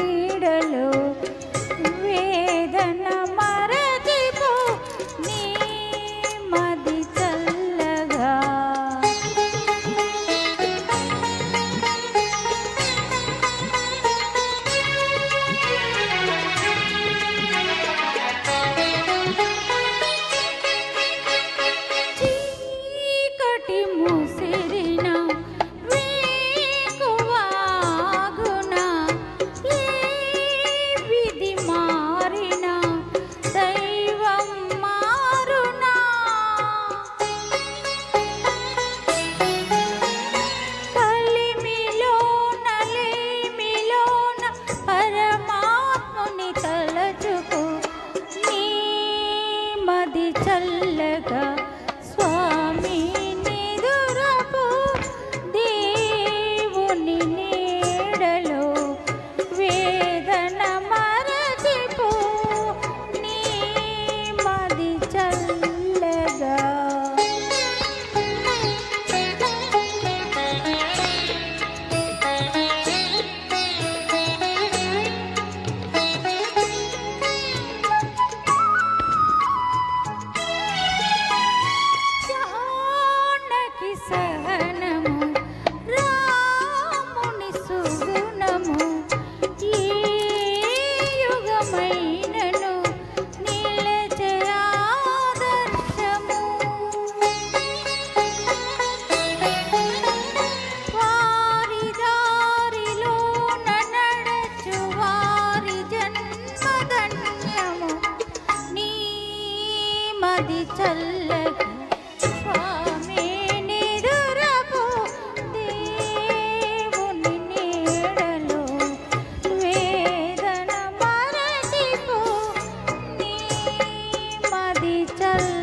ನೀಡಲು పాడి చల్లగా స్వామి నిదురపు దేవుని నీడలో వేదన మరచిపో. నీ మది చల్ల